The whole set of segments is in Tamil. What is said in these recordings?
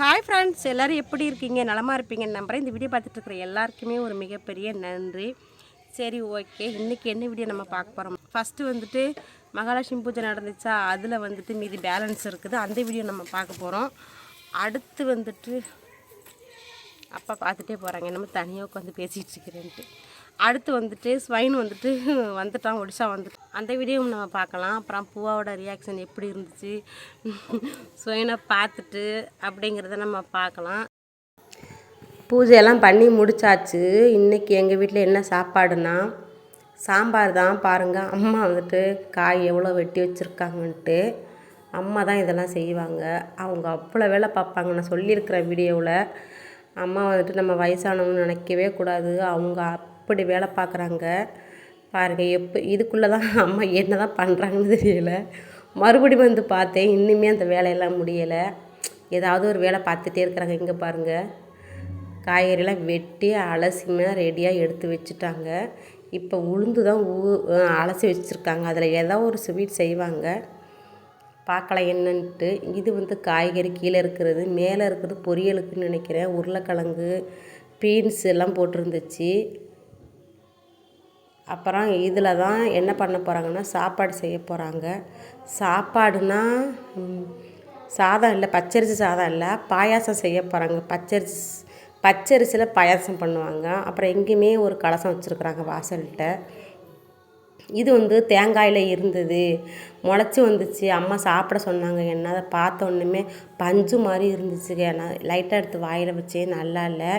ஹாய் ஃப்ரெண்ட்ஸ் எல்லோரும் எப்படி இருக்கீங்க? நலமாக இருப்பீங்கன்னு நம்புறேன். இந்த வீடியோ பார்த்துட்டு இருக்கிற எல்லாருக்குமே ஒரு மிகப்பெரிய நன்றி. சரி ஓகே இன்றைக்கி என்ன வீடியோ நம்ம பார்க்க போகிறோம் ஃபஸ்ட்டு வந்துட்டு மகாலட்சுமி பூஜை நடந்துச்சா? அதில் வந்துட்டு மீதி பேலன்ஸ் இருக்குது. அந்த வீடியோ நம்ம பார்க்க போகிறோம் அடுத்து வந்துட்டு அப்பா பார்த்துட்டே போகிறாங்க நம்ம தனியாக உட்காந்து பேசிகிட்டு இருக்கிறேன்ட்டு. அடுத்து வந்துட்டு ஸ்வைன் வந்துட்டு வந்துட்டான் ஒடிசா வந்துட்டு அந்த வீடியோவும் நம்ம பார்க்கலாம். அப்புறம் பூவாவோட ரியாக்ஷன் எப்படி இருந்துச்சு? சுயனை பார்த்துட்டு அப்படிங்கிறத நம்ம பார்க்கலாம். பூஜையெல்லாம் பண்ணி முடிச்சாச்சு. இன்றைக்கி எங்கள் வீட்டில் என்ன சாப்பாடுனா சாம்பார் தான் பாருங்கள் அம்மா வந்துட்டு காய் எவ்வளோ வெட்டி வச்சுருக்காங்கன்ட்டு அம்மா தான் இதெல்லாம் செய்வாங்க. அவங்க அவ்வளோ வேலை பார்ப்பாங்க. நான் சொல்லியிருக்கிறேன் வீடியோவில் அம்மா வந்துட்டு நம்ம வயசானவங்கன்னு நினைக்கவே கூடாது. அவங்க அப்படி வேலை பார்க்குறாங்க. பாருங்கள் எப்போ இதுக்குள்ளே தான் அம்மா என்ன தான் பண்ணுறாங்கன்னு தெரியல. மறுபடியும் வந்து பார்த்தேன் இன்னுமே அந்த வேலையெல்லாம் முடியலை. ஏதாவது ஒரு வேலை பார்த்துட்டே இருக்கிறாங்க இங்கே பாருங்கள் காய்கறிலாம் வெட்டி அலசிமே ரெடியாக எடுத்து வச்சுட்டாங்க. இப்போ உளுந்து தான் ஊ அலசி வச்சுருக்காங்க. அதில் ஏதோ ஒரு ஸ்வீட் செய்வாங்க. பார்க்கலாம் என்னன்ட்டு. இது வந்து காய்கறி கீழே இருக்கிறது மேலே இருக்கிறது பொரியலுக்குன்னு நினைக்கிறேன். உருளைக்கிழங்கு பீன்ஸ் எல்லாம் போட்டிருந்துச்சு. அப்புறம் இதில் தான் என்ன பண்ண போகிறாங்கன்னா சாப்பாடு செய்ய போகிறாங்க சாப்பாடுனா சாதம் இல்லை பச்சரிசி சாதம் இல்லை பாயாசம் செய்ய போகிறாங்க பச்சரிசி பச்சரிசியில் பாயாசம் பண்ணுவாங்க. அப்புறம் எங்கேயுமே ஒரு கலசம் வச்சுருக்குறாங்க வாசல்கிட்ட. இது வந்து தேங்காயில் இருந்தது. முளைச்சி வந்துச்சு. அம்மா சாப்பிட சொன்னாங்க. என்ன அதை பார்த்த ஒன்றுமே பஞ்சு மாதிரி இருந்துச்சுங்க. நான் லைட்டாக எடுத்து வாயில் வச்சே நல்லா இல்லை.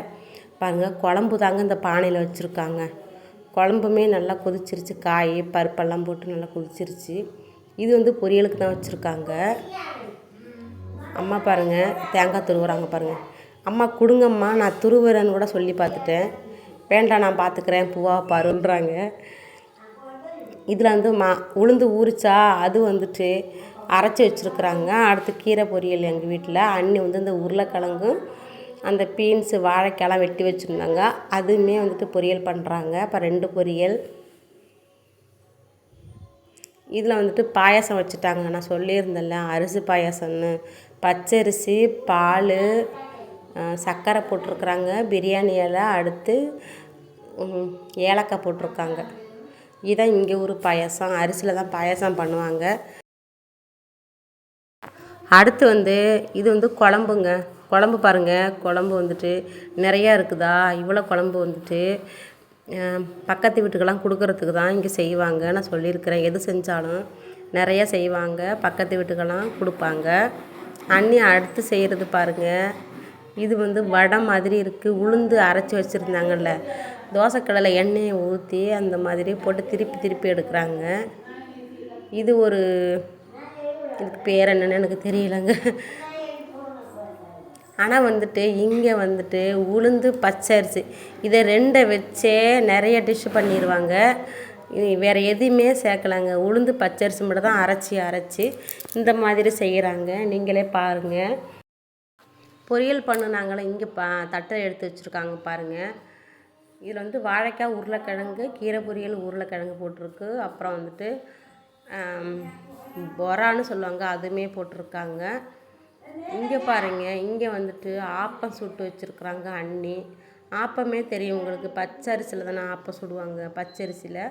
பாருங்கள் குழம்பு தாங்க இந்த பானையில் வச்சுருக்காங்க. குழம்புமே நல்லா கொதிச்சிருச்சு. காய் பருப்பெல்லாம் போட்டு நல்லா கொதிச்சிருச்சு. இது வந்து பொரியலுக்கு தான் வச்சுருக்காங்க. அம்மா பாருங்கள் தேங்காய் துருவுறாங்க பாருங்கள் அம்மா கொடுங்கம்மா நான் துருவுறேன்னு கூட சொல்லி பார்த்துட்டேன். வேண்டாம் நான் பார்த்துக்கிறேன் பூவா பாருன்றாங்க. இதில் வந்து மா உளுந்து ஊறிச்சா அது வந்துட்டு அரைச்சி வச்சுருக்குறாங்க. அடுத்து கீரை பொரியல் எங்கள் வீட்டில் அண்ணி வந்து இந்த உருளைக்கிழங்கும் அந்த பீன்ஸு வாழைக்காய்லாம் வெட்டி வச்சுருந்தாங்க. அதுவுமே வந்துட்டு பொரியல் பண்ணுறாங்க இப்போ ரெண்டு பொரியல். இதில் வந்துட்டு பாயாசம் வச்சுட்டாங்க. நான் சொல்லியிருந்தேன்ல அரிசி பாயாசம்னு. பச்சரிசி பால் சர்க்கரை போட்டிருக்குறாங்க. பிரியாணி இலை அடுத்து ஏலக்காய் போட்டிருக்காங்க. இதான் இங்கே ஒரு பாயாசம். அரிசியில் தான் பாயாசம் பண்ணுவாங்க. அடுத்து வந்து இது வந்து குழம்புங்க. குழம்பு பாருங்கள் குழம்பு வந்துட்டு நிறையா இருக்குதா? இவ்வளோ குழம்பு வந்துட்டு பக்கத்து வீட்டுக்கெல்லாம் கொடுக்கறதுக்கு தான் இங்கே செய்வாங்க. நான் சொல்லியிருக்கிறேன். எது செஞ்சாலும் நிறையா செய்வாங்க. பக்கத்து வீட்டுக்கெல்லாம் கொடுப்பாங்க. அண்ணி அடுத்து செய்கிறது பாருங்கள் இது வந்து வடை மாதிரி இருக்குது உளுந்து அரைச்சி வச்சுருந்தாங்கல்ல. தோசைக்கடலை எண்ணெயை ஊற்றி அந்த மாதிரி போட்டு திருப்பி திருப்பி எடுக்கிறாங்க. இது ஒரு இதுக்கு பேர் என்னென்னு எனக்கு தெரியலங்க. ஆனால் வந்துட்டு இங்கே வந்துட்டு உளுந்து பச்சரிசி. இதை ரெண்டை வச்சே நிறைய டிஷ் பண்ணிடுவாங்க வேறு எதுவுமே சேர்க்கலாங்க. உளுந்து பச்சரிசி மட்டும் தான் அரைச்சி அரைச்சி இந்த மாதிரி செய்கிறாங்க நீங்களே பாருங்கள் பொரியல் பண்ணுனாங்களே இங்கே பா தட்டை எடுத்து வச்சுருக்காங்க பாருங்கள் இதில் வந்து வாழைக்காய் உருளைக்கிழங்கு கீரை பொரியல் உருளைக்கிழங்கு போட்டிருக்கு. அப்புறம் வந்துட்டு ஆம், பொரான்னு சொல்லுவாங்க அதுவுமே போட்டிருக்காங்க. இங்கே பாருங்க இங்கே வந்துட்டு ஆப்பம் சுட்டு வச்சுருக்குறாங்க அண்ணி. ஆப்பமே தெரியும் உங்களுக்கு பச்சரிசியில் தானே ஆப்பம் சுடுவாங்க. பச்சரிசியில்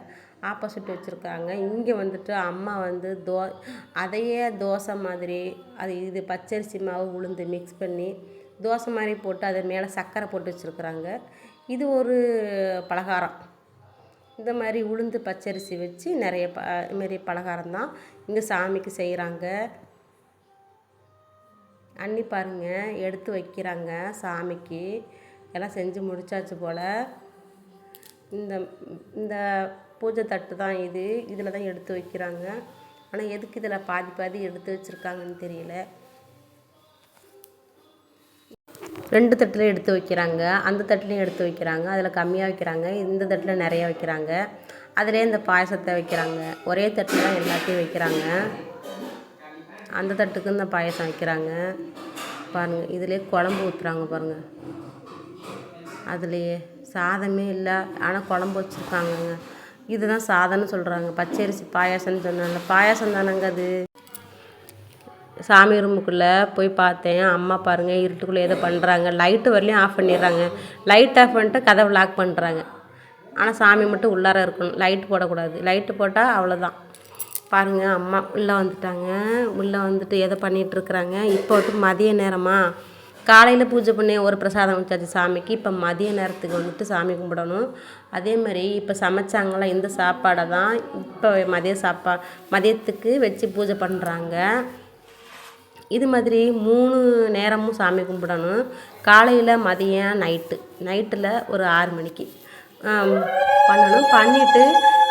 ஆப்பம் சுட்டு வச்சுருக்காங்க இங்கே வந்துட்டு அம்மா வந்து தோ அதையே தோசை மாதிரி அது இது பச்சரிசி மாவு உளுந்து மிக்ஸ் பண்ணி தோசை மாதிரி போட்டு அது மேலே சர்க்கரை போட்டு வச்சுருக்குறாங்க. இது ஒரு பலகாரம். இந்த மாதிரி உளுந்து பச்சரிசி வச்சு நிறைய ப மாரி பலகாரம் தான் இங்கே சாமிக்கு செய்கிறாங்க அண்ணி பாருங்கள் எடுத்து வைக்கிறாங்க சாமிக்கு. எல்லாம் செஞ்சு முடிச்சாச்சு போல். இந்த இந்த பூஜை தட்டு தான் இது. இதில் தான் எடுத்து வைக்கிறாங்க. ஆனால் எதுக்கு இதில் பாதி பாதி எடுத்து வச்சுருக்காங்கன்னு தெரியல. ரெண்டு தட்டில் எடுத்து வைக்கிறாங்க. அந்த தட்டிலையும் எடுத்து வைக்கிறாங்க. அதில் கம்மியாக வைக்கிறாங்க. இந்த தட்டில் நிறைய வைக்கிறாங்க. அதிலே இந்த பாயசத்தை வைக்கிறாங்க. ஒரே தட்டில் தான் எல்லாத்தையும் வைக்கிறாங்க. அந்த தட்டுக்கு இந்த பாயசம் வைக்கிறாங்க. பாருங்கள் இதிலே குழம்பு ஊற்றுறாங்க பாருங்கள் அதுலேயே சாதமே இல்லை ஆனால் குழம்பு வச்சுருக்காங்கங்க. இதுதான் சாதம்னு சொல்கிறாங்க பச்சரிசி பாயாசம்னு சொன்னாங்க. பாயாசம் தானங்க அது? சாமி ரூமுக்குள்ளே போய் பார்த்தேன். அம்மா பாருங்கள் இருட்டுக்குள்ளே ஏதோ பண்ணுறாங்க லைட்டு வரலையும் ஆஃப் பண்ணிடுறாங்க. லைட் ஆஃப் பண்ணிட்டு கதவை லாக் பண்ணுறாங்க ஆனால் சாமி மட்டும் உள்ளார இருக்கணும். லைட் போடக்கூடாது. லைட்டு போட்டால் அவ்வளோதான் பாருங்கள் அம்மா உள்ளே வந்துட்டாங்க. உள்ளே வந்துட்டு எதை பண்ணிகிட்ருக்குறாங்க இப்போ வந்து மதிய நேரமா? காலையில் பூஜை பண்ணி ஒரு பிரசாதம் வச்சாச்சு சாமிக்கு. இப்போ மதிய நேரத்துக்கு வந்துட்டு சாமி கும்பிடணும். அதே மாதிரி இப்போ சமைச்சாங்களா இந்த சாப்பாடை தான் இப்போ மதிய சாப்பா மதியத்துக்கு வச்சு பூஜை பண்ணுறாங்க இது மாதிரி மூணு நேரமும் சாமி கும்பிடணும். காலையில் மதியம் நைட்டு. நைட்டில் ஒரு ஆறு மணிக்கு. பண்ணணும். பண்ணிவிட்டு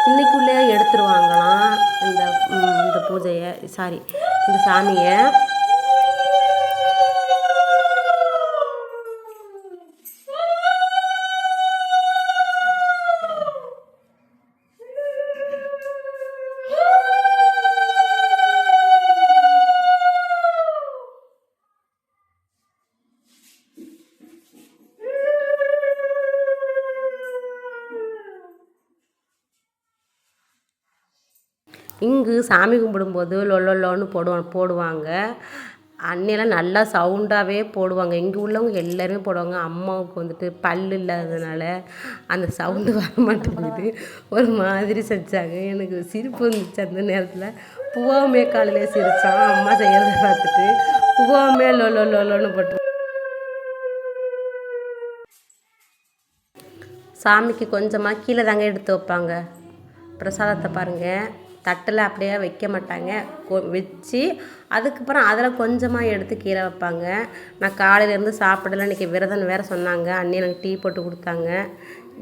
இன்றைக்குள்ளே எடுத்துருவாங்களாம் இந்த இந்த பூஜையை சாரி இந்த சாமியை. சாமி கும்பிடும்போது லொல்லொல்லோன்னு போடுவாங்க போடுவாங்க. அன்னையெல்லாம் நல்லா சவுண்டாகவே போடுவாங்க. இங்கே உள்ளவங்க எல்லோருமே போடுவாங்க. அம்மாவுக்கு வந்துட்டு பல் இல்லாததுனால அந்த சவுண்டு வர மாட்டேங்குது. ஒரு மாதிரி செஞ்சாங்க. எனக்கு சிரிப்பு வந்துச்சு அந்த நேரத்தில். பூவாமே காலையில் சிரித்தான் அம்மா செய்கிறத பார்த்துட்டு பூவாமே லொலோ லொலோன்னு போட்டு சாமிக்கு கொஞ்சமாக கீழே தாங்க எடுத்து வைப்பாங்க. பிரசாதத்தை பாருங்கள் தட்டில் அப்படியே வைக்க மாட்டாங்க. கொ- வச்சு அதுக்கப்புறம் அதில் கொஞ்சமாக எடுத்து கீழே வைப்பாங்க. நான் காலையிலேருந்து சாப்பிடல. இன்றைக்கி விரதம் வேறு சொன்னாங்க. அண்ணி எனக்கு டீ போட்டு கொடுத்தாங்க.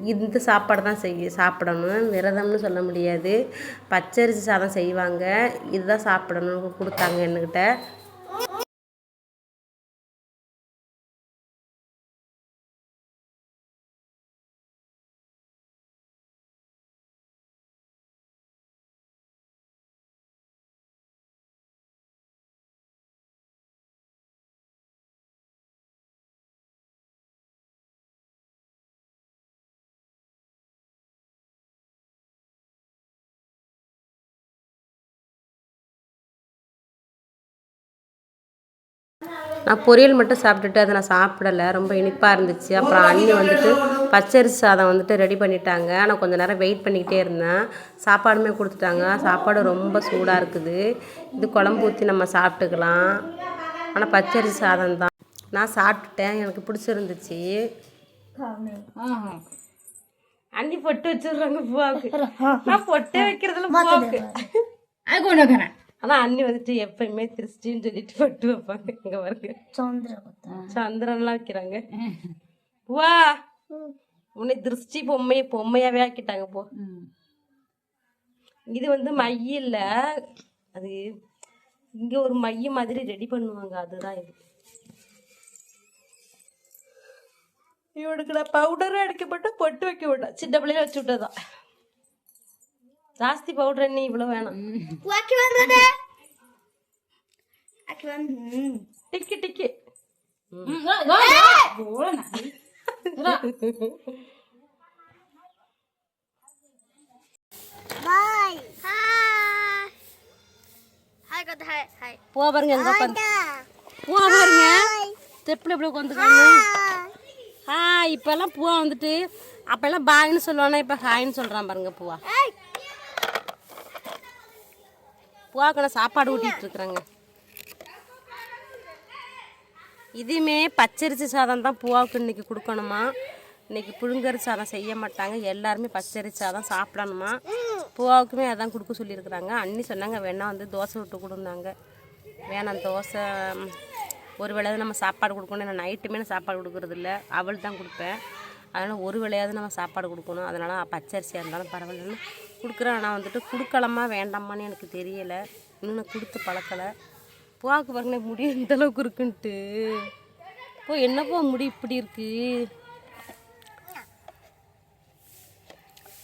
இந்த சாப்பாடு தான் செய்ய சாப்பிடணும். விரதம்னு சொல்ல முடியாது. பச்சரிசி சாதம் செய்வாங்க. இதுதான் சாப்பிடணும். கொடுத்தாங்க என்கிட்ட நான் பொரியல் மட்டும் சாப்பிட்டுட்டு அதை நான் சாப்பிடலை. ரொம்ப இனிப்பாக இருந்துச்சு. அப்புறம் அண்ணி வந்துட்டு பச்சரிசி சாதம் வந்துட்டு ரெடி பண்ணிட்டாங்க. ஆனால் கொஞ்சம் நேரம் வெயிட் பண்ணிக்கிட்டே இருந்தேன். சாப்பாடுமே கொடுத்துட்டாங்க. சாப்பாடு ரொம்ப சூடாக இருக்குது. இது குழம்பு ஊற்றி நம்ம சாப்பிட்டுக்கலாம். ஆனால் பச்சரிசி சாதம் தான். நான் சாப்பிட்டுட்டேன். எனக்கு பிடிச்சிருந்துச்சு. அண்ணி பொட்டு வச்சிடுறாங்க போக்கு பொட்டு வைக்கிறதுல போக்கு அது கொண்டு ஆனால் அண்ணி வந்துட்டு எப்பயுமே திருஷ்டின்னு சொல்லிட்டு பட்டு வைப்பாங்க இங்கே வருங்க சந்திரன் சந்திரன்லாம் வைக்கிறாங்க. வா. உன்னை திருஷ்டி பொம்மையை பொம்மையாகவே ஆக்கிட்டாங்க போ. இது வந்து மையில் அது இங்கே ஒரு மைய மாதிரி ரெடி பண்ணுவாங்க அதுதான் இது. இவனுக்கு நான் பவுடரும் அடிக்கப்பட்டு பொட்டு வைக்க விட்டேன் சின்ன பிள்ளையில வச்சு விட்டதான் ஜாஸ்தி பவுடர் எண்ணெய் இவ்வளவு வேணாம். டிக்கி டிக்கி. போ பாருங்க எங்க போ பாருங்க. ஸ்டெப்ல இப்படி உட்காந்துக்காங்க ஹாய். இப்பெல்லாம் பூவா வந்துட்டு அப்பெல்லாம் பாய்ன்னு சொல்லுவானா இப்போ ஹாய்ன்னு சொல்கிறான் பாருங்க பூவா. பூவாக்கு சாப்பாடு ஊட்டிகிட்டு இருக்கிறாங்க இதுவுமே பச்சரிசி சாதம் தான் பூவாவுக்கு இன்னைக்கு கொடுக்கணுமா? இன்னைக்கு புழுங்கரிசி சாதம் செய்ய மாட்டாங்க. எல்லாருமே பச்சரிசி சாதம் சாப்பிடணுமா? புவாவுக்குமே அதான் கொடுக்க சொல்லியிருக்கிறாங்க. அண்ணி சொன்னாங்க வேணா வந்து தோசை விட்டு கொடுந்தாங்க வேணாம் தோசை ஒரு வேளையாவது நம்ம சாப்பாடு கொடுக்கணும். நான் நைட்டுமே நான் சாப்பாடு கொடுக்குறதில்ல. அவள் தான் கொடுப்பேன். அதனால் ஒரு வேளையாவது நம்ம சாப்பாடு கொடுக்கணும். அதனால் பச்சரிசியாக இருந்தாலும் பரவாயில்லன்னு கொடுக்குறேன். ஆனால் வந்துட்டு கொடுக்கலாமா வேண்டாமான்னு எனக்கு தெரியலை. இன்னும் நான் கொடுத்து பழக்கலை. பூவாக்கு பாருங்க முடி இந்த அளவுக்கு இருக்குன்ட்டு. இப்போ என்னப்போ முடி இப்படி இருக்கு?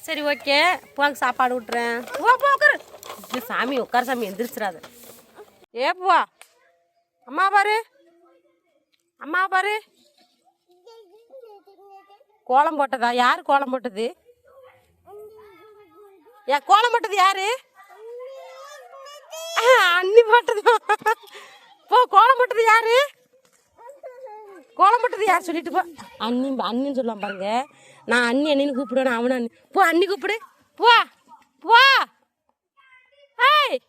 சரி ஓகே. பூவாக்கு சாப்பாடு விட்டுறேன் பூவா போ உட்காரு ஐயோ, சாமி உட்கார சாமி எந்திரிச்சிடாது. ஏ பூவா. அம்மா பாரு. அம்மா பாரு. கோலம் போட்டதா? யார் கோலம் போட்டது? ஏன் கோலம் போட்டது யாரு? அண்ணி போட்டது. போ கோலம் போட்டது யாரு? கோலம் போட்டது யார்? சொல்லிட்டு போ. அண்ணி அண்ணின்னு சொல்லலாம் பாருங்க. நான் அண்ணி அண்ணின்னு கூப்பிடுவேன் அவனை அண்ணி. போ அண்ணி கூப்பிடு. போ போ. ஏய்.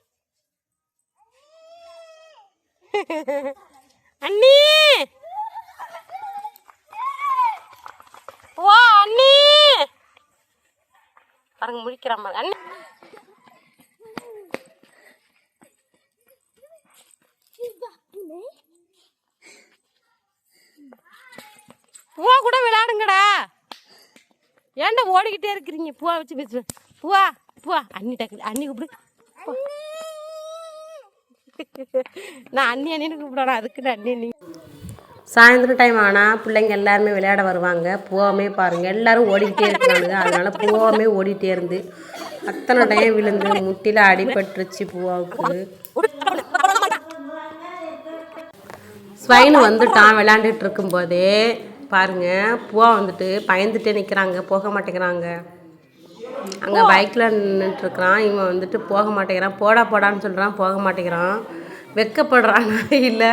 அண்ணி. ஓ அண்ணி. பாருங்க முடிக்கிற மாதிரி. அண்ணி. பூவா கூட விளையாடுங்கடா. ஏன்டா ஓடிக்கிட்டே இருக்கிறீங்க? பூவா வச்சு பேசு. பூவா பூவா. அண்ணி டக்கு அண்ணி கூப்பிடு. நான் அண்ணி அண்ணின்னு கூப்பிடணும். அதுக்குன்னு அண்ணி அண்ணி. சாயந்தரம் டைம் ஆனால் பிள்ளைங்க எல்லாருமே விளையாட வருவாங்க. போகாமே பாருங்க. எல்லாரும் ஓடிக்கிட்டே இருக்கிறாங்க அதனால பூவாமே ஓடிட்டே இருந்து அத்தனை டைம் விழுந்து முட்டில அடிபட்டுருச்சு பூவாவுக்கு ஸ்வைன் வந்துட்டான் விளையாண்டுட்டு இருக்கும்போதே. பாருங்க. பூவா வந்துட்டு பயந்துட்டே நிற்கிறாங்க போக மாட்டேங்கிறாங்க. அங்கே பைக்கில் நின்றுட்டுருக்குறான் இவன் வந்துட்டு போக மாட்டேங்கிறான். போடா போடான்னு சொல்கிறான் போக மாட்டேங்கிறான். வெக்கப்படுறானா இல்லை?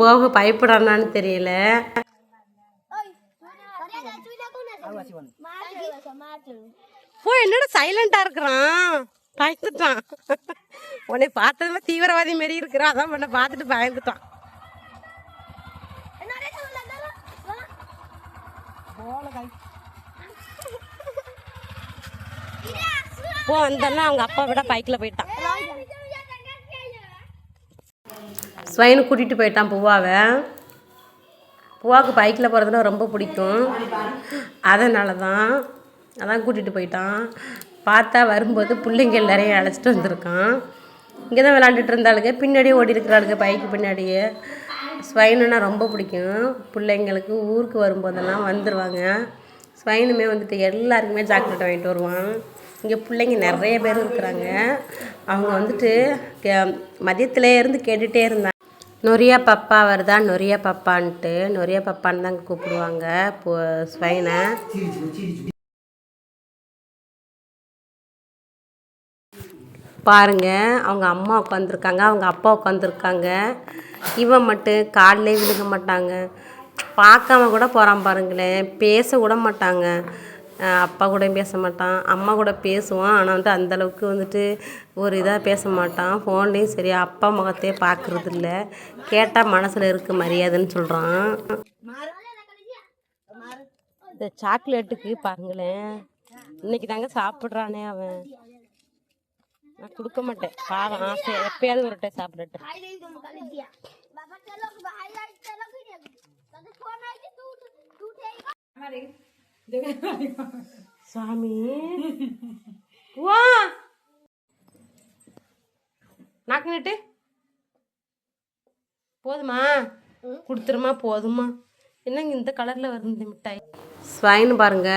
போக பயப்படுறானான்னு தெரியல. போ என்னோட சைலண்டாக இருக்கிறான்? பயந்துட்டான். உன்னை பார்த்ததுமே தீவிரவாதி மாரி இருக்கிறான். அதான் உன்னை பார்த்துட்டு பயந்துட்டான். போ வந்தோன்னா அவங்க அப்பா விட பைக்கில் போயிட்டான். ஸ்வைனு கூட்டிகிட்டு போயிட்டான் பூவாவை பூவாவுக்கு பைக்கில் போகிறதுனா ரொம்ப பிடிக்கும். அதனால தான் அதான் கூட்டிகிட்டு போயிட்டான். பார்த்தா வரும்போது பிள்ளைங்க எல்லாரையும் அழைச்சிட்டு வந்திருக்கான். இங்கே தான் விளாண்டுட்டு இருந்தாளுங்க. பின்னாடியே ஓடி இருக்கிறாளுங்க பைக்கு பின்னாடியே. ஸ்வைனுன்னா ரொம்ப பிடிக்கும். பிள்ளைங்களுக்கு ஊருக்கு வரும்போதெல்லாம் வந்துடுவாங்க ஸ்வைனுமே வந்துட்டு எல்லாருக்குமே சாக்லேட் வாங்கிட்டு வருவான். இங்கே பிள்ளைங்க நிறைய பேர் இருக்கிறாங்க. அவங்க வந்துட்டு கே- இருந்து கேட்டுகிட்டே இருந்தாங்க. நொரியா பப்பா வருதா? நொரியா பப்பான்ட்டு. நொரியா பப்பான்னு தாங்க கூப்பிடுவாங்க. இப்போ ஸ்வைனை. பாருங்க அவங்க அம்மா உட்காந்துருக்காங்க அவங்க அப்பா உட்காந்துருக்காங்க இவன் மட்டும் காலிலே விழுக மாட்டாங்க. பார்க்காம கூட போகிறான் பாருங்களேன். பேச கூட மாட்டாங்க. அப்பா கூட பேச மாட்டான். அம்மா கூட பேசுவான். ஆனால் வந்துட்டு அந்தளவுக்கு வந்துட்டு ஒரு இதாக பேச மாட்டான். ஃபோன்லேயும் சரி அப்பா முகத்தையே பார்க்குறது இல்ல கேட்டால் மனசில் இருக்கு மரியாதைன்னு சொல்கிறான் இந்த சாக்லேட்டுக்கு பாருங்களேன். இன்னைக்கு தாங்க சாப்பிட்றானே அவன். நான் கொடுக்க மாட்டேன். பாவம் ஆசை. எப்பயாவது ஒரு டைம் சாப்பிடட்டும். சாமி. வா. நாக்கு நட்டு. போதுமா? கொடுத்துருமா போதுமா. என்னங்க இந்த கலரில் வருது இந்த மிட்டாய்? ஸ்வைன் பாருங்க.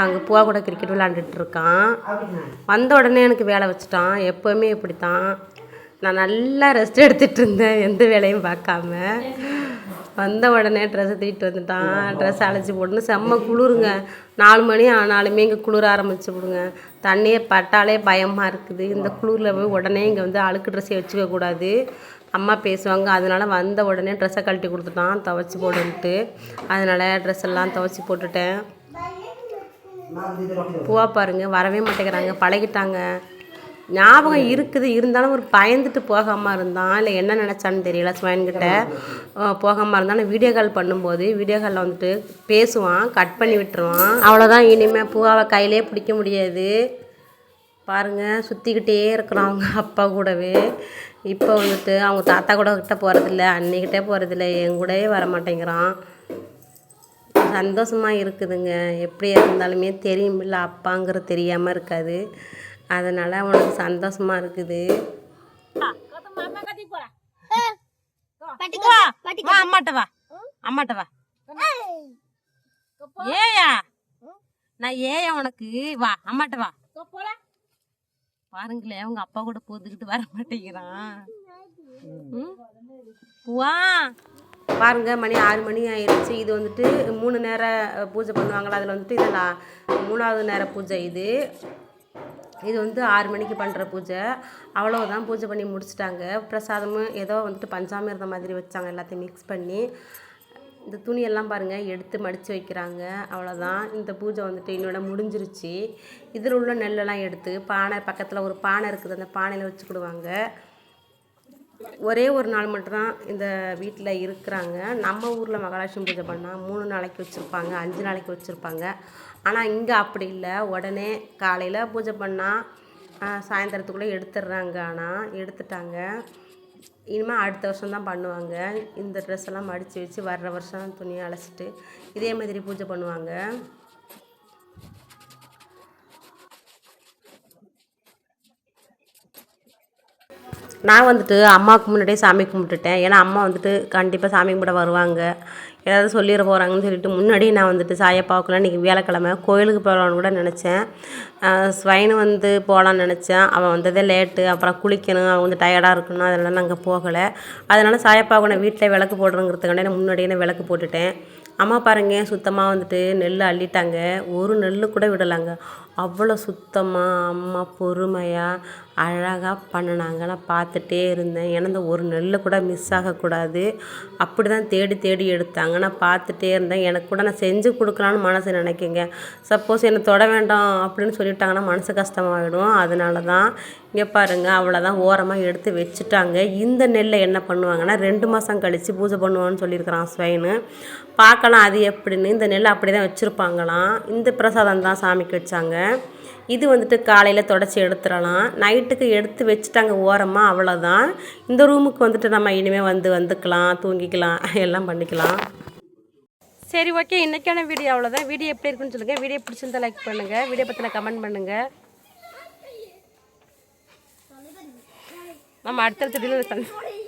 அங்கே பூவா கூட கிரிக்கெட் விளாண்டுட்டு இருக்கான். வந்த உடனே எனக்கு வேலை வச்சுட்டான். எப்போவுமே இப்படி தான் நான் நல்லா ரெஸ்ட் எடுத்துகிட்டு இருந்தேன் எந்த வேலையும் பார்க்காம. வந்த உடனே ட்ரெஸ்ஸை தூக்கிட்டு வந்துட்டான். ட்ரெஸ் அழைச்சி போட்டுன்னு செம்ம குளிருங்க. நாலு மணி ஆனாலுமே இங்கே குளிர ஆரம்பிச்சு விடுங்க. தண்ணியை பட்டாலே பயமாக இருக்குது. இந்த குளிரில் போய் உடனே இங்கே வந்து அழுக்கு ட்ரெஸ்ஸை வச்சுக்க கூடாது. அம்மா பேசுவாங்க. அதனால வந்த உடனே ட்ரெஸ்ஸை கழட்டி கொடுத்துட்டான். துவச்சி போடுன்ட்டு. அதனால ட்ரெஸ் எல்லாம் துவச்சி போட்டுட்டேன். பூவா பாருங்கள் வரவே மாட்டேங்கிறாங்க. பழகிட்டாங்க. ஞாபகம் இருக்குது இருந்தாலும் ஒரு பயந்துட்டு போகாமல் இருந்தான் இல்லை என்ன நினச்சான்னு தெரியல ஸ்வைன்கிட்ட போகாமல் இருந்தாலும் வீடியோ கால் பண்ணும்போது வீடியோ காலில் வந்துட்டு பேசுவான் கட் பண்ணி விட்டுருவான். அவ்வளோதான் இனிமேல் பூவாவை கையிலே பிடிக்க முடியாது. பாருங்கள் சுற்றிக்கிட்டே இருக்கிறான் அவங்க அப்பா கூடவே. இப்போ வந்துட்டு அவங்க தாத்தா கூட கிட்ட போகிறதில்ல அன்னிக்கிட்டே போகிறதில்ல என் கூடவே வர மாட்டேங்கிறான் சந்தோஷமாக இருக்குதுங்க. எப்படி இருந்தாலுமே தெரியுமில்ல அப்பாங்கிறது தெரியாமல் இருக்காது. அதனால் அவனுக்கு சந்தோஷமாக இருக்குது. வா வா அம்மாட்ட வா. அம்மாட்ட வா. ஏயா. நான் ஏயா உனக்கு? வா அம்மாட்ட வா. பாருங்களேன் அவங்க அப்பா கூட போதுக்கிட்டு வர மாட்டேங்கிறான்? வா. பாருங்க மணி ஆறு மணி ஆயிடுச்சு. இது வந்துட்டு மூணு நேர பூஜை பண்ணுவாங்களா? அதில் வந்துட்டு இதில் மூணாவது நேர பூஜை இது. இது வந்து ஆறு மணிக்கு பண்ணுற பூஜை. அவ்வளோதான் பூஜை பண்ணி முடிச்சிட்டாங்க. பிரசாதமும் ஏதோ வந்துட்டு பஞ்சாமிர்தம் மாதிரி வச்சாங்க. எல்லாத்தையும் மிக்ஸ் பண்ணி. இந்த துணியெல்லாம் பாருங்கள் எடுத்து மடித்து வைக்கிறாங்க. அவ்வளோதான் இந்த பூஜை வந்துட்டு என்னோட முடிஞ்சிருச்சு. இதில் உள்ள நெல்லெல்லாம் எடுத்து பானை பக்கத்தில் ஒரு பானை இருக்குது. அந்த பானையில் வச்சுக்கிடுவாங்க ஒரே ஒரு நாள் மட்டும்தான் இந்த வீட்டில் இருக்கிறாங்க. நம்ம ஊரில் மகாலட்சுமி பூஜை பண்ணால் மூணு நாளைக்கு வச்சுருப்பாங்க அஞ்சு நாளைக்கு வச்சுருப்பாங்க. ஆனால் இங்கே அப்படி இல்லை. உடனே காலையில் பூஜை பண்ணால் சாயந்தரத்துக்குள்ளே எடுத்துடுறாங்க ஆனால் எடுத்துட்டாங்க. இனிமேல் அடுத்த வருஷம் தான் பண்ணுவாங்க. இந்த ட்ரெஸ் எல்லாம் மடித்து வச்சு வர்ற வருஷம் துணியை அழைச்சிட்டு இதே மாதிரி பூஜை பண்ணுவாங்க. நான் வந்துட்டு அம்மாவுக்கு முன்னாடியே சாமி கும்பிட்டுட்டேன். ஏன்னா அம்மா வந்துட்டு கண்டிப்பாக சாமி கும்பிட வருவாங்க. ஏதாவது சொல்லிட போகிறாங்கன்னு சொல்லிட்டு முன்னாடியே நான் வந்துட்டு சாயப்பாவுக்குலாம் இன்றைக்கி வியாழக்கிழமை கோயிலுக்கு போகலான்னு கூட நினச்சேன். ஸ்வைனு வந்து போகலான்னு நினச்சேன். அவன் வந்ததே லேட்டு. அப்புறம் குளிக்கணும். அவன் வந்து டயர்டாக இருக்கணும். அதனால நாங்கள் போகலை. அதனால் சாயப்பாவுக்கு நான் வீட்டில் விளக்கு போடுறோங்கிறதுக்காண்டி நான் முன்னாடியே நான் விளக்கு போட்டுட்டேன். அம்மா பாருங்க சுத்தமாக வந்துட்டு நெல் அள்ளிட்டாங்க. ஒரு நெல் கூட விடலாங்க. அவ்வளோ சுத்தமாக அம்மா பொறுமையாக அழகாக பண்ணினாங்க. நான் பார்த்துட்டே இருந்தேன். ஏன்னா இந்த ஒரு நெல் கூட மிஸ் ஆகக்கூடாது. அப்படி தான் தேடி தேடி எடுத்தாங்க. நான் பார்த்துட்டே இருந்தேன். எனக்கு கூட நான் செஞ்சு கொடுக்கலான்னு மனசு நினைக்கிங்க. சப்போஸ் என்னை தொட வேண்டாம் அப்படின்னு சொல்லிட்டாங்கன்னா மனசு கஷ்டமாகிடும் அதனால தான் இங்கே பாருங்கள் அவ்வளோதான் ஓரமாக எடுத்து வச்சுட்டாங்க. இந்த நெல்லை என்ன பண்ணுவாங்கன்னா ரெண்டு மாதம் கழித்து பூஜை பண்ணுவான்னு சொல்லியிருக்கிறான் ஸ்வைனு. பார்க்கலாம் அது எப்படின்னு. இந்த நெல் அப்படி தான் வச்சுருப்பாங்களாம். இந்த பிரசாதம் தான் சாமிக்கு வச்சாங்க. இது வந்துட்டு காலையில் தொடச்சி எடுத்துடலாம். நைட்டுக்கு எடுத்து வச்சுட்டாங்க ஓரமாக அவ்வளோதான் இந்த ரூமுக்கு வந்துட்டு நம்ம இனிமேல் வந்து வந்துக்கலாம் தூங்கிக்கலாம் எல்லாம் பண்ணிக்கலாம். சரி ஓகே இன்றைக்கான வீடியோ அவ்வளோதான் வீடியோ எப்படி இருக்குன்னு சொல்லுங்கள் வீடியோ பிடிச்சிருந்தா லைக் பண்ணுங்கள் வீடியோ பற்றின கமெண்ட் பண்ணுங்கள் நம்ம அடுத்தடுத்த வீடியோவில் சந்தி